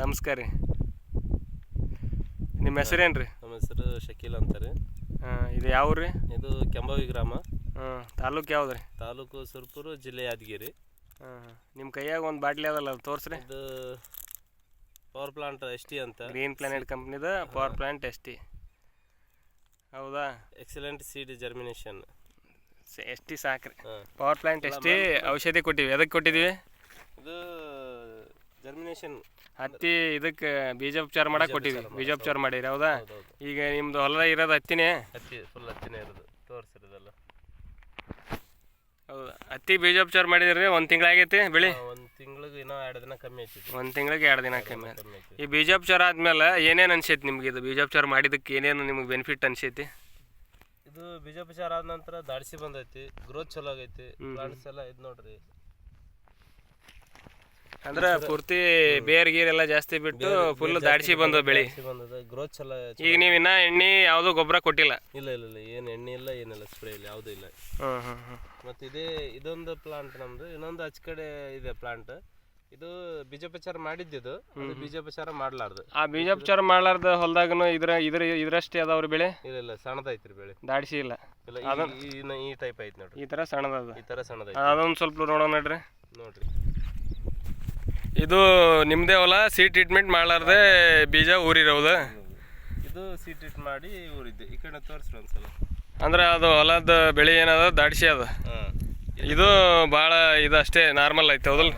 ನಮಸ್ಕಾರ ರೀ. ನಿಮ್ಮ ಹೆಸರೇನು ರೀ ನಮ್ಮ ಹೆಸರು ಶಕೀಲ್ ಅಂತಾರೆ. ಹಾಂ ಇದು ಯಾವ ರೀ? ಇದು ಕೆಂಬಾವಿ ಗ್ರಾಮ. ಹಾಂ ತಾಲೂಕು ಯಾವ್ದು ರೀ? ತಾಲೂಕು ಸುರ್ಪುರು ಜಿಲ್ಲೆ ಯಾದಗಿರಿ. ಹಾಂ ನಿಮ್ಮ ಕೈಯಾಗ ಒಂದು ಬಾಟ್ಲಿ ಅದಲ್ಲ ಅದು ತೋರಿಸ್ರಿ. ಇದು ಪವರ್ ಪ್ಲಾಂಟ್ ಎಸ್ ಟಿ ಅಂತ. ಗ್ರೀನ್ ಪ್ಲಾನೆಟ್ ಕಂಪ್ನಿದ ಪವರ್ ಪ್ಲಾಂಟ್ ಎಸ್ ಟಿ ಹೌದಾ? Excellent seed germination S T ಸಾಕ್ರಿ. ಪವರ್ ಪ್ಲಾಂಟ್ ಎಸ್ ಟಿ ಔಷಧಿ ಕೊಟ್ಟಿವಿ. ಎದಕ್ಕೆ ಕೊಟ್ಟಿದ್ದೀವಿ ಇದು ಜರ್ಮಿನೇಷನ್ ಹತ್ತಿ ಇದಕ್ಕೆ ಬೀಜೋಪಚಾರ ಮಾಡಕ್ ಕೊಟ್ಟಿವಿ. ಬೀಜೋಪಚಾರ ಮಾಡಿರಿ ಹೌದಾ? ಈಗ ನಿಮ್ದು ಹೊಲ ಇರೋದು ಹತ್ತಿನೇ? ಹತ್ತಿ ಫುಲ್ ಹತ್ತಿನೇ ಇರೋದು. ತೋರಿಸಿರೋದಲ್ಲ. ಹೌದಾ? ಹತ್ತಿ ಬೀಜೋಪಚಾರ ಮಾಡಿದ್ರಿ ಒಂದು ತಿಂಗಳಾಗೈತಿ ಬೆಳಿ? ಒಂದು ತಿಂಗಳಿಗೆ ಇನ್ನೂ ಎರಡು ದಿನ ಕಮ್ಮಿ ಐತಿ ಒಂದು ತಿಂಗಳಿಗೆ ಎರಡು ದಿನ ಕಮ್ಮಿ. ಈ ಬೀಜೋಪಚಾರ ಆದ್ಮೇಲೆ ಏನೇನು ಅನ್ಸೈತಿ ನಿಮ್ಗೆ ಇದು? ಬೀಜೋಪಚಾರ ಮಾಡಿದಕ್ಕೆ ಏನೇನು ನಿಮ್ಗೆ ಬೆನಿಫಿಟ್ ಅನ್ಸೈತಿ? ಇದು ಬೀಜೋಪಚಾರ ಆದ ನಂತರ ದಾಡಿಸಿ ಬಂದೈತಿ. ಗ್ರೋತ್ ಚಲೋ ಆಗೈತಿ. ಪ್ಲಾಂಟ್ಸ್ ಎಲ್ಲ ಇದು ನೋಡ್ರಿ. ಅಂದ್ರೆ ಪೂರ್ತಿ ಬೇರ್ ಗೀರ್ ಎಲ್ಲ ಜಾಸ್ತಿ ಬಿಟ್ಟು ಫುಲ್ ದಾಡಿಸಿ ಬಂದ ಬೆಳಿ. ಬಂದದ ಗ್ರೋತ್ ಈಗ ನೀವು ಇನ್ನ ಎಣ್ಣೆ ಯಾವ್ದು ಗೊಬ್ಬರ ಕೊಟ್ಟಿಲ್ಲ. ಇಲ್ಲ ಇಲ್ಲ ಇಲ್ಲ. ಏನು ಎಣ್ಣೆ ಇಲ್ಲ ಏನಿಲ್ಲ ಸ್ಪ್ರೇ ಇಲ್ಲ ಯಾವುದೂ ಇಲ್ಲ. ಹ್ಮ್ ಹ್ಮ್ ಹ್ಮ್. ಮತ್ತು ಇದೇ ಇದೊಂದು ಪ್ಲಾಂಟ್ ನಮ್ದು. ಇನ್ನೊಂದು ಆಚೆ ಕಡೆ ಇದೆ ಪ್ಲಾಂಟ್ ಇದು ಬೀಜೋಪಚಾರ ಮಾಡಿದ್ದು ಅದು ಬೀಜೋಪಚಾರ ಮಾಡ್ಲಾರ್ದು. ಆ ಬೀಜೋಪಚಾರ ಮಾಡ್ಲಾರ್ದ ಹೊಲ್ದಾಗನು ಇದ್ರ ಇದ್ರ ಇದ್ರಷ್ಟೇ ಅದಾವ್ರಿ ಬೆಳೆ? ಇಲ್ಲ ಇಲ್ಲ. ಸಣ್ಣದೈತ್ರಿ ಬೆಳೆ. ದಾಡಿಸಿ ಇಲ್ಲ. ಇಲ್ಲ ಈ- ಈ ಈ- ಈ ಟೈಪ್ ಐತಿ ನೋಡ್ರಿ. ಈ ತರ ಸಣ್ಣದ ಈ ತರ ಸಣ್ಣದ ಅದೊಂದ್ ಸ್ವಲ್ಪ ನೋಡೋಣ ನೋಡ್ರಿ. ನೋಡ್ರಿ. ಇದು ನಿಮ್ದೇ ಹೊಲ ಸಿ ಟ್ರೀಟ್ಮೆಂಟ್ ಮಾಡ್ಲಾರ್ದೆ ಬೀಜ ಊರಿರೋದು. ಇದು ಸೀಟ್ ಮಾಡಿ ಊರಿದ್ದು. ಈ ಕಡೆ ತೋರಿಸ್ರಿ ಒಂದ್ಸಲ. ಅಂದ್ರೆ ಅದು ಹೊಲದ ಬೆಳೆ ಏನದ ದಾಡ್ಸಿ ಅದ. ಇದು ಭಾಳ ಇದು ಅಷ್ಟೇ ನಾರ್ಮಲ್ ಐತೆ ಹೌದಲ್ಲ?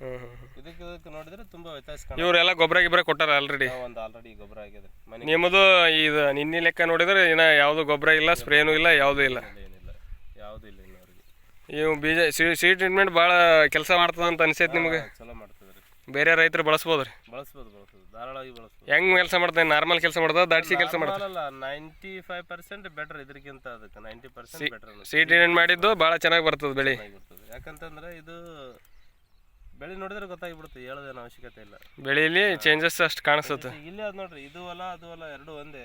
ಹ್ಮ್ ಇದಕ್ಕೆ ಇದಕ್ಕೆ ನೋಡಿದ್ರೆ ತುಂಬಾ ವ್ಯತ್ಯಾಸ ಕಾಣ ಇವರೆಲ್ಲ ಗೊಬ್ಬರ ಗಿಬ್ಬರ ಕೊಟ್ಟಾರ ಆಲ್ರೆಡಿ ಒಂದು ಆಲ್ರೆಡಿ ಗೊಬ್ಬರ ಆಗಿದೆ. ನಿಮ್ಮದು ಇದು ನಿನ್ನೆ ಲೆಕ್ಕ ನೋಡಿದ್ರೆ ಇನ್ನ ಯಾವುದು ಗೊಬ್ಬರ ಇಲ್ಲ ಸ್ಪ್ರೇನೂ ಇಲ್ಲ ಯಾವುದೂ ಇಲ್ಲ ಏನಿಲ್ಲ ಯಾವುದೂ ಇಲ್ಲ ಇನ್ನವರೆಗೆ ಇವು ಬೀಜ ಸಿ ಟ್ರೀಟ್ಮೆಂಟ್ ಭಾಳ ಕೆಲಸ ಮಾಡ್ತದ ಅಂತ ಅನ್ಸೈತೆ ನಿಮಗೆ? ಚಲೋ ಮಾಡ್ತದೆ ರೀ. ಬೇರೆ ರೈತರು ಬಳಸ್ಬೋದು ರೀ? ಬಳಸ್ಬೋದು ಬಳಸ್ಬೋದು. ಧಾರಾಳವಾಗಿ ಬಳಸ್ಬೋದು. ಹೆಂಗ್ ಕೆಲಸ ಮಾಡ್ತಾನೆ ನಾರ್ಮಲ್ ಕೆಲಸ ಮಾಡ್ದ ದಾಡ್ಸಿ ಕೆಲಸ ಮಾಡ್ತದೆ? ಅಲ್ಲ ನೈಂಟಿ ಫೈವ್ ಪರ್ಸೆಂಟ್ ಬೆಟರ್ ಇದಕ್ಕಿಂತ ಅದಕ್ಕೆ ninety percent better C treatment ಮಾಡಿದ್ದು ಭಾಳ ಚೆನ್ನಾಗಿ ಬರ್ತದೆ ಬೆಳೆ. ಯಾಕಂತಂದ್ರೆ ಇದು ಬೆಳೆ ನೋಡಿದ್ರೆ ಗೊತ್ತಾಗಿಬಿಡುತ್ತೆ ಹೇಳೋದೇನು ಅವಶ್ಯಕತೆ ಇಲ್ಲ. ಬೆಳೆಯಲ್ಲಿ ಚೇಂಜಸ್ ಅಷ್ಟು ಕಾಣಿಸುತ್ತೆ. ಇಲ್ಲಿ ಇಲ್ಲೇ ಅದ್ ನೋಡ್ರಿ ಇದು ಹೊಲ ಅದು ಹೊಲ ಎರಡು ಒಂದೇ.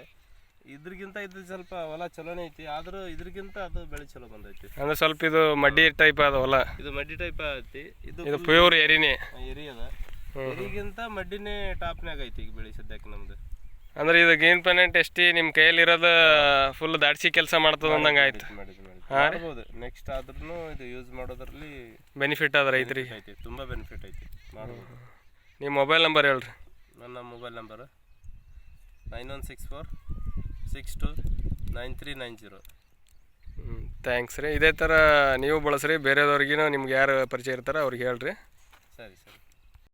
ಇದ್ರಗಿಂತ ಇದು ಸ್ವಲ್ಪ ಹೊಲ ಚಲೋನೇ ಐತಿ ಆದ್ರೂ ಇದ್ರಗಿಂತ ಅದು ಬೆಳೆ ಚಲೋ ಬಂದೈತಿ. ಅಂದ್ರೆ ಸ್ವಲ್ಪ ಇದು ಮಡ್ಡಿ ಟೈಪ್ ಅದ ಹೊಲ. ಇದು ಮಡ್ಡಿ ಟೈಪ್ ಐತಿ ಇದು ಇದು ಪ್ಯೂರ್ ಎರಿನೇ. ಎರಿ ಅದ. ಎರಿಗಿಂತ ಮಡ್ಡಿನೇ ಟಾಪ್ನಾಗ ಐತಿ ಈಗ ಬೆಳೆ ಸದ್ಯಕ್ಕೆ ನಮ್ದು. ಅಂದ್ರೆ ಇದು ಗೇನ್ ಪ್ಲಾನೆಂಟ್ ಎಷ್ಟಿ ನಿಮ್ಮ ಕೈಯಲ್ಲಿ ಇರೋದ ಫುಲ್ ದಾಡ್ಸಿ ಕೆಲಸ ಮಾಡ್ತದ ಅಂದಂಗ ಆಯ್ತು. ಮಾಡ್ಬೋದು. ನೆಕ್ಸ್ಟ್ ಆದ್ರೂ ಇದು ಯೂಸ್ ಮಾಡೋದ್ರಲ್ಲಿ ಬೆನಿಫಿಟ್ ಅದ ರೈತರಿಗೆ. ಐತಿ ತುಂಬಾ ಬೆನಿಫಿಟ್ ಐತಿ. ಮಾಡ್ಬೋದು. ನಿಮ್ಮ ಮೊಬೈಲ್ ನಂಬರ್ ಹೇಳ್ರಿ. ನನ್ನ mobile number nine one six four six two nine three nine zero thanks ರೀ. ಇದೇ ಥರ ನೀವು ಬಳಸ್ರಿ ಬೇರೆದವ್ರಿಗಿನ ನಿಮ್ಗೆ ಯಾರು ಪರಿಚಯ ಇರ್ತಾರೋ ಅವ್ರಿಗೆ ಹೇಳ್ರಿ. ಸರಿ ಸರಿ.